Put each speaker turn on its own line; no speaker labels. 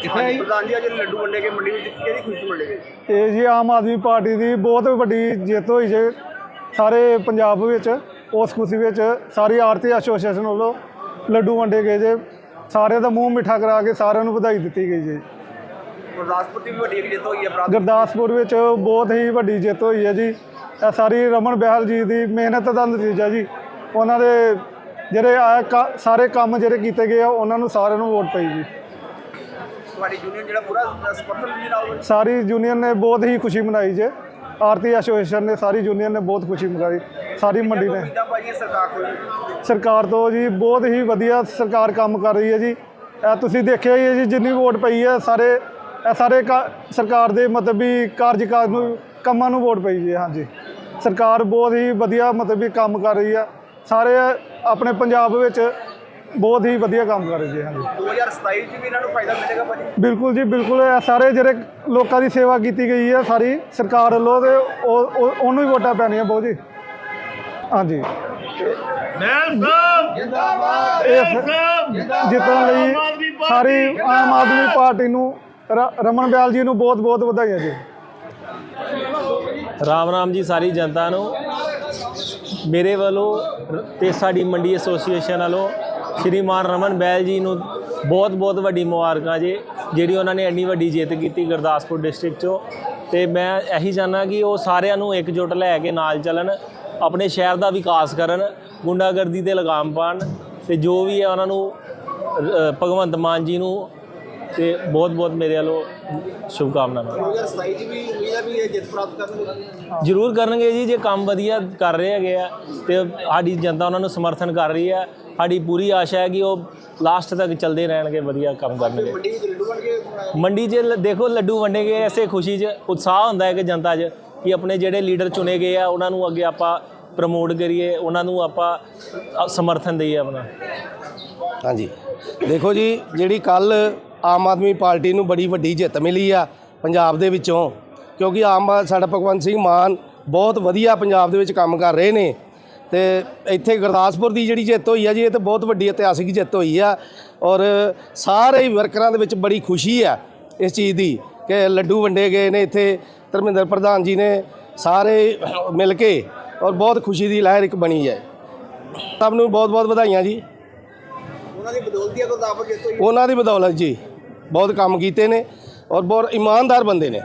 ਕਿੱਥੇ ਆਈ?
ਪ੍ਰਧਾਨ ਜੀ ਅੱਜ ਲੱਡੂ ਵੰਡੇ ਗਏ ਮੰਡੀ ਵਿੱਚ ਕਿਹਦੀ ਖੁਸ਼ੀ ਵੰਡੇ ਗਏ?
ਇਹ ਜੀ ਆਮ ਆਦਮੀ ਪਾਰਟੀ ਦੀ ਬਹੁਤ ਵੱਡੀ ਜਿੱਤ ਹੋਈ ਜੇ ਸਾਰੇ ਪੰਜਾਬ ਵਿੱਚ ਉਸ ਖੁਸ਼ੀ ਵਿੱਚ ਸਾਰੀ ਆਰਤੀ ਐਸੋਸੀਏਸ਼ਨ ਵੱਲੋਂ ਲੱਡੂ ਵੰਡੇ ਗਏ ਜੇ ਸਾਰਿਆਂ ਦਾ ਮੂੰਹ ਮਿੱਠਾ ਕਰਾ ਕੇ ਸਾਰਿਆਂ ਨੂੰ ਵਧਾਈ ਦਿੱਤੀ ਗਈ ਜੀ।
ਗੁਰਦਾਸਪੁਰ ਦੀ ਵੀ ਵੱਡੀ ਜਿੱਤ ਹੋਈ ਹੈ
ਗੁਰਦਾਸਪੁਰ ਵਿੱਚ ਬਹੁਤ ਹੀ ਵੱਡੀ ਜਿੱਤ ਹੋਈ ਹੈ ਜੀ। ਇਹ ਸਾਰੀ ਰਮਨ ਬਹਿਲ ਜੀ ਦੀ ਮਿਹਨਤ ਦਾ ਨਤੀਜਾ ਜੀ। ਉਹਨਾਂ ਦੇ ਜਿਹੜੇ ਸਾਰੇ ਕੰਮ ਜਿਹੜੇ ਕੀਤੇ ਗਏ ਆ ਉਹਨਾਂ ਨੂੰ ਸਾਰਿਆਂ ਨੂੰ ਵੋਟ ਪਈ ਜੀ।
ਤੁਹਾਡੀ ਯੂਨੀਅਨ ਜਿਹੜਾ ਪੂਰਾ ਸਮਰਥਨ ਦਿੰਦੀ ਨਾਲ
ਸਾਰੀ ਯੂਨੀਅਨ ਨੇ ਬਹੁਤ ਹੀ ਖੁਸ਼ੀ ਮਨਾਈ ਜੇ। ਆਰਤੀ ਐਸੋਸੀਏਸ਼ਨ ਨੇ ਸਾਰੀ ਯੂਨੀਅਨ ਨੇ ਬਹੁਤ ਖੁਸ਼ੀ ਮਨਾਈ। ਸਾਰੀ ਮੰਡੀ ਨੇ।
ਭਾਜੀ ਸਰਕਾਰ
ਤੋਂ ਜੀ? ਬਹੁਤ ਹੀ ਵਧੀਆ ਸਰਕਾਰ ਕੰਮ ਕਰ ਰਹੀ ਹੈ ਜੀ। ਇਹ ਤੁਸੀਂ ਦੇਖਿਆ ਹੀ ਹੈ ਜੀ ਜਿੰਨੀ ਵੋਟ ਪਈ ਹੈ ਸਾਰੇ ਇਹ ਸਾਰੇ ਸਰਕਾਰ ਦੇ ਮਤਲਬ ਵੀ ਕਾਰਜਕਾਰ ਨੂੰ ਕੰਮਾਂ ਨੂੰ ਵੋਟ ਪਈ ਜੀ ਹਾਂਜੀ। ਸਰਕਾਰ ਬਹੁਤ ਹੀ ਵਧੀਆ ਮਤਲਬ ਵੀ ਕੰਮ ਕਰ ਰਹੀ ਹੈ। ਸਾਰੇ ਆਪਣੇ ਪੰਜਾਬ ਵਿੱਚ ਬਹੁਤ ਹੀ ਵਧੀਆ ਕੰਮ ਕਰ ਰਹੀ ਹੈ ਹਾਂਜੀ।
2027 ਚ ਵੀ ਇਹਨਾਂ ਨੂੰ ਫਾਇਦਾ ਮਿਲੇਗਾ ਭਾਜੀ?
ਬਿਲਕੁਲ ਜੀ ਬਿਲਕੁਲ। ਇਹ ਸਾਰੇ ਜਿਹੜੇ ਲੋਕਾਂ ਦੀ ਸੇਵਾ ਕੀਤੀ ਗਈ ਹੈ ਸਾਰੀ ਸਰਕਾਰ ਵੱਲੋਂ ਤੇ ਉਹ ਉਹ- ਉਹਨੂੰ ਹੀ ਵੋਟਾਂ ਪੈਣੀਆਂ ਬਹੁਤ ਜੀ। ਹਾਂਜੀ। ਇਹ ਜਿੱਤਣ ਲਈ ਸਾਰੀ ਆਮ ਆਦਮੀ ਪਾਰਟੀ ਨੂੰ ਰ- ਰਮਨ ਬਿਆਲ ਜੀ ਨੂੰ ਬਹੁਤ ਬਹੁਤ ਵਧਾਈਆਂ ਜੀ।
ਰਾਮ ਰਾਮ ਜੀ ਸਾਰੀ ਜਨਤਾ ਨੂੰ। ਮੇਰੇ ਵੱਲੋਂ ਰ- ਤੇ ਸਾਡੀ ਮੰਡੀ ਐਸੋਸੀਏਸ਼ਨ ਵੱਲੋਂ ਸ਼੍ਰੀਮਾਨ ਰਮਨ ਬੈਲ ਜੀ ਨੂੰ ਬਹੁਤ ਬਹੁਤ ਵੱਡੀ ਮੁਬਾਰਕਾਂ ਜੀ, ਜਿਹੜੀ ਉਹਨਾਂ ਨੇ ਇੰਨੀ ਵੱਡੀ ਜਿੱਤ ਕੀਤੀ ਗੁਰਦਾਸਪੁਰ ਡਿਸਟ੍ਰਿਕਟ ਚੋਂ। ਤੇ ਮੈਂ ਇਹੀ ਚਾਹੁੰਦਾ ਕਿ ਉਹ ਸਾਰਿਆਂ ਨੂੰ ਇਕਜੁੱਟ ਲੈ ਕੇ ਨਾਲ ਚੱਲਣ, ਆਪਣੇ ਸ਼ਹਿਰ ਦਾ ਵਿਕਾਸ ਕਰਨ, ਗੁੰਡਾਗਰਦੀ ਤੇ ਲਗਾਮ ਪਾਉਣ, ਤੇ ਜੋ ਵੀ ਹੈ ਉਹਨਾਂ ਨੂੰ ਭਗਵੰਤ ਮਾਨ ਜੀ ਨੂੰ, ਤੇ ਬਹੁਤ ਬਹੁਤ ਮੇਰੇ ਵੱਲੋਂ ਸ਼ੁਭਕਾਮਨਾਵਾਂ।
2027 ਚ ਵੀ ਉਮੀਦ ਹੈ ਵੀ ਇਹ ਜਿੱਤ ਪ੍ਰਾਪਤ ਕਰਨਗੇ
ਜ਼ਰੂਰ ਕਰਨਗੇ ਜੀ, ਜੇ ਕੰਮ ਵਧੀਆ ਕਰ ਰਹੇ ਹੈਗੇ ਆ, ਤੇ ਸਾਡੀ ਜਨਤਾ ਉਹਨਾਂ ਨੂੰ ਸਮਰਥਨ ਕਰ ਰਹੀ ਹੈ। ਸਾਡੀ ਪੂਰੀ ਆਸ਼ਾ ਹੈ ਕਿ ਉਹ ਲਾਸਟ ਤੱਕ ਚੱਲਦੇ ਰਹਿਣਗੇ ਵਧੀਆ ਕੰਮ ਕਰਨਗੇ।
ਮੰਡੀ ਵਿੱਚ ਲੱਡੂ ਵੰਡ ਕੇ
ਮੰਡੀ 'ਚ ਲ- ਦੇਖੋ ਲੱਡੂ ਵੰਡੇ ਗਏ ਐਸੇ ਖੁਸ਼ੀ 'ਚ ਉਤਸ਼ਾਹ ਹੁੰਦਾ ਹੈ ਕਿ ਜਨਤਾ 'ਚ ਕਿ ਆਪਣੇ ਜਿਹੜੇ ਲੀਡਰ ਚੁਣੇ ਗਏ ਆ ਉਹਨਾਂ ਨੂੰ ਅੱਗੇ ਆਪਾਂ ਪ੍ਰਮੋਟ ਕਰੀਏ ਉਹਨਾਂ ਨੂੰ ਆਪਾਂ ਸਮਰਥਨ ਦਈਏ ਆਪਣਾ।
ਹਾਂਜੀ। ਦੇਖੋ ਜੀ ਜਿਹੜੀ ਕੱਲ ਆਮ ਆਦਮੀ ਪਾਰਟੀ ਨੂੰ ਬੜੀ ਵੱਡੀ ਜਿੱਤ ਮਿਲੀ ਆ ਪੰਜਾਬ ਦੇ ਵਿੱਚੋਂ ਕਿਉਂਕਿ ਆਮ ਸਾਡਾ ਭਗਵੰਤ ਸਿੰਘ ਮਾਨ ਬਹੁਤ ਵਧੀਆ ਪੰਜਾਬ ਦੇ ਵਿੱਚ ਕੰਮ ਕਰ ਰਹੇ ਨੇ। ਤੇ ਇੱਥੇ ਗੁਰਦਾਸਪੁਰ ਦੀ ਜਿਹੜੀ ਜਿੱਤ ਹੋਈ ਆ ਜੀ ਇਹ ਤਾਂ ਬਹੁਤ ਵੱਡੀ ਇਤਿਹਾਸਿਕ ਜਿੱਤ ਹੋਈ ਆ ਔਰ ਸਾਰੇ ਹੀ ਵਰਕਰਾਂ ਦੇ ਵਿੱਚ ਬੜੀ ਖੁਸ਼ੀ ਆ ਇਸ ਚੀਜ਼ ਦੀ ਕਿ ਲੱਡੂ ਵੰਡੇ ਗਏ ਨੇ ਇੱਥੇ ਧਰਮਿੰਦਰ ਪ੍ਰਧਾਨ ਜੀ ਨੇ ਸਾਰੇ ਮਿਲ ਕੇ ਔਰ ਬਹੁਤ ਖੁਸ਼ੀ ਦੀ ਲਹਿਰ ਇੱਕ ਬਣੀ ਹੈ। ਸਭ ਨੂੰ ਬਹੁਤ ਬਹੁਤ ਵਧਾਈਆਂ ਜੀ।
ਉਹਨਾਂ ਦੀ ਬਦੌਲਤੀ ਹੈ ਗੁਰਦਾਸਪੁਰ ਜਿੱਤ ਹੋਈ।
ਉਹਨਾਂ ਦੀ ਬਦੌਲਤ ਜੀ ਬਹੁਤ ਕੰਮ ਕੀਤੇ ਨੇ ਔਰ ਬਹੁਤ ਇਮਾਨਦਾਰ ਬੰਦੇ ਨੇ।